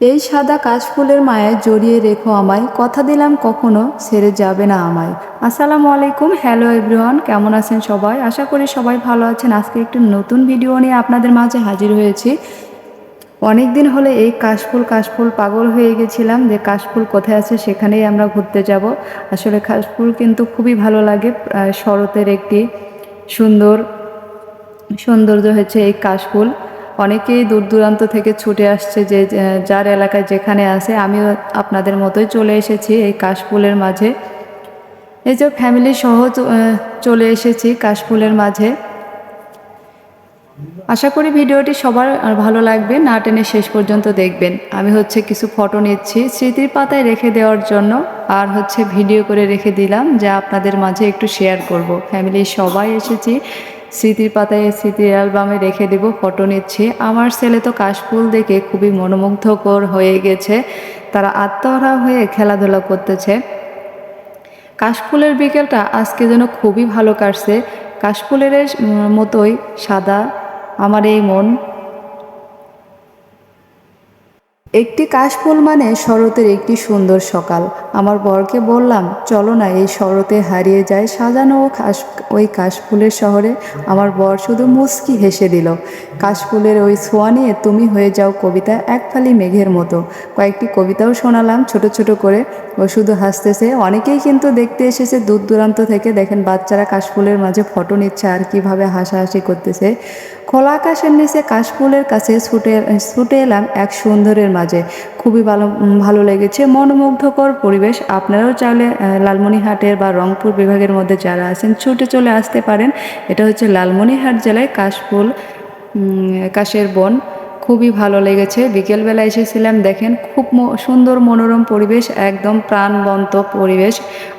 এই সাদা কাশফুলের মায়ায় জড়িয়ে রেখো আমায়। কথা দিলাম কখনো ছেড়ে যাবে না আমায়। আসসালামু আলাইকুম, হ্যালো এভরিওয়ান, কেমন আছেন সবাই? আশা করি সবাই ভালো আছেন। আজকে একটি নতুন ভিডিও নিয়ে আপনাদের মাঝে হাজির হয়েছি। অনেক দিন হলে এই কাশফুল কাশফুল পাগল হয়ে গেছিলাম যে কাশফুল কোথায় আছে সেখানেই আমরা ঘুরতে যাব। আসলে কাশফুল কিন্তু খুবই ভালো লাগে। শরতের একটি সুন্দর সৌন্দর্য হচ্ছে এই কাশফুল। অনেকেই দূর দূরান্ত থেকে ছুটে আসছে যে যার এলাকায় যেখানে আছে, আমিও আপনাদের মতোই চলে এসেছি এই কাশফুলের মাঝে। এই যে ফ্যামিলি সহ চলে এসেছি কাশফুলের মাঝে। আশা করি ভিডিওটি সবার আর ভালো লাগবে, না টেনে শেষ পর্যন্ত দেখবেন। আমি হচ্ছে কিছু ফটো নিচ্ছি, স্মৃতির পাতায় রেখে দেওয়ার জন্য, আর হচ্ছে ভিডিও করে রেখে দিলাম, যা আপনাদের মাঝে একটু শেয়ার করব। ফ্যামিলির সবাই এসেছি স্মৃতির পাতায় স্মৃতির অ্যালবামে রেখে দেব ফটো নিচ্ছি। আমার ছেলে তো কাশফুল দেখে খুবই মনোমুগ্ধকর হয়ে গেছে। তারা আত্মহারা হয়ে খেলাধুলা করতেছে। কাশফুলের বিকেলটা আজকে যেন খুবই ভালো কাটছে। কাশফুলের মতোই সাদা, আমার এই মন। একটি কাশফুল মানে শরতের একটি সুন্দর সকাল। আমার বরকে বললাম, চলো না, এই শরতে হারিয়ে যায় সাজানো কাশ ওই কাশফুলের শহরে। আমার বর শুধু মুস্কি হেসে দিল, কাশফুলের ওই ছোঁয়া নিয়ে তুমি হয়ে যাও কবিতা এক ফালি মেঘের মতো। কয়েকটি কবিতাও শোনালাম ছোট ছোট করে। ও শুধু হাসতেছে, অনেকেই কিন্তু দেখতে এসেছে দূর দূরান্ত থেকে। দেখেন, বাচ্চারা কাশফুলের মাঝে ফটো নিচ্ছে আর কীভাবে হাসাহাসি করতেছে। খোলা আকাশের নিচে কাশফুলের কাছে ছুটে ছুটে এলাম এক সুন্দরের মাঝে। খুবই ভালো ভালো লেগেছে। মনোমুগ্ধকর পরিবেশ। আপনারাও চাইলে লালমনিহাটের বা রংপুর বিভাগের মধ্যে যারা আছেন, ছুটে চলে আসতে পারেন। এটা হচ্ছে লালমনিহাট জেলায় কাশফুল কাশের বন। খুবই ভালো লেগেছে। বিকেলবেলা এসেছিলাম, দেখেন, খুব সুন্দর মনোরম পরিবেশ, একদম প্রাণবন্ত পরিবেশ।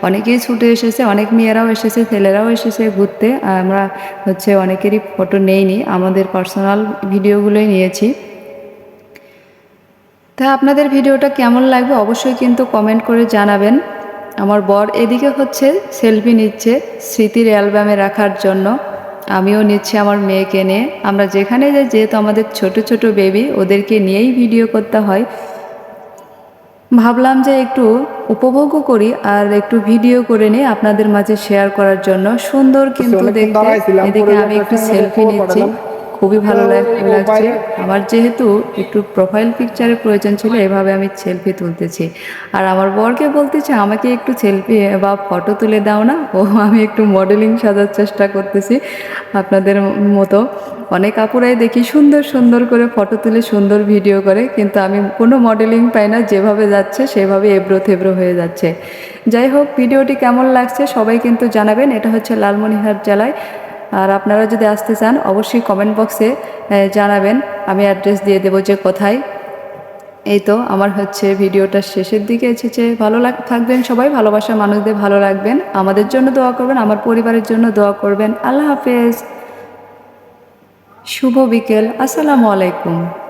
অনেকেই ছুটে এসেছে, অনেক মেয়েরাও এসেছে, ছেলেরাও এসেছে ঘুরতে। আমরা হচ্ছে অনেকেরই ফটো নেইনি, আমাদের পার্সোনাল ভিডিওগুলোই নিয়েছি। তা আপনাদের ভিডিওটা কেমন লাগবে অবশ্যই কিন্তু কমেন্ট করে জানাবেন। আমার বর এদিকে হচ্ছে সেলফি নিচ্ছে স্মৃতির অ্যালবামে রাখার জন্য। আমিও নিচ্ছি আমার মেয়েকে নিয়ে। আমরা যেখানে যাই, যেহেতু আমাদের ছোট ছোট বেবি ওদেরকে নিয়েই ভিডিও করতে হয়। ভাবলাম যে একটু উপভোগও করি আর একটু ভিডিও করে নিই আপনাদের মাঝে শেয়ার করার জন্য সুন্দর কিন্তু দেখতে এদিকে আমি একটু সেলফি নিচ্ছি। খুবই ভালো লাগছে। আমার যেহেতু একটু প্রোফাইল পিকচারের প্রয়োজন ছিল এভাবে আমি সেলফি তুলতেছি। আর আমার বরকে বলতেছে আমাকে একটু সেলফি বা ফটো তুলে দাও না। ও আমি একটু মডেলিং সাজার চেষ্টা করতেছি আপনাদের মতো। অনেক আপুরাই দেখি সুন্দর সুন্দর করে ফটো তুলে সুন্দর ভিডিও করে কিন্তু আমি কোনো মডেলিং পাই না। যেভাবে যাচ্ছে সেভাবে এবড়ো থেবড়ো হয়ে যাচ্ছে। যাই হোক ভিডিওটি কেমন লাগছে সবাই কিন্তু জানাবেন। এটা হচ্ছে লালমনিরহাট জেলায়। আর আপনারা যদি আসতে চান, অবশ্যই কমেন্ট বক্সে জানাবেন। আমি অ্যাড্রেস দিয়ে দেবো যে কোথায়। এই তো, আমার হচ্ছে ভিডিওটা শেষের দিকে এসেছে। ভালো লাগ, থাকবেন সবাই, ভালোবাসা মানুষদের ভালো রাখবেন। আমাদের জন্য দোয়া করবেন, আমার পরিবারের জন্য দোয়া করবেন। আল্লাহ হাফেজ। শুভ বিকেল। আসসালামু আলাইকুম।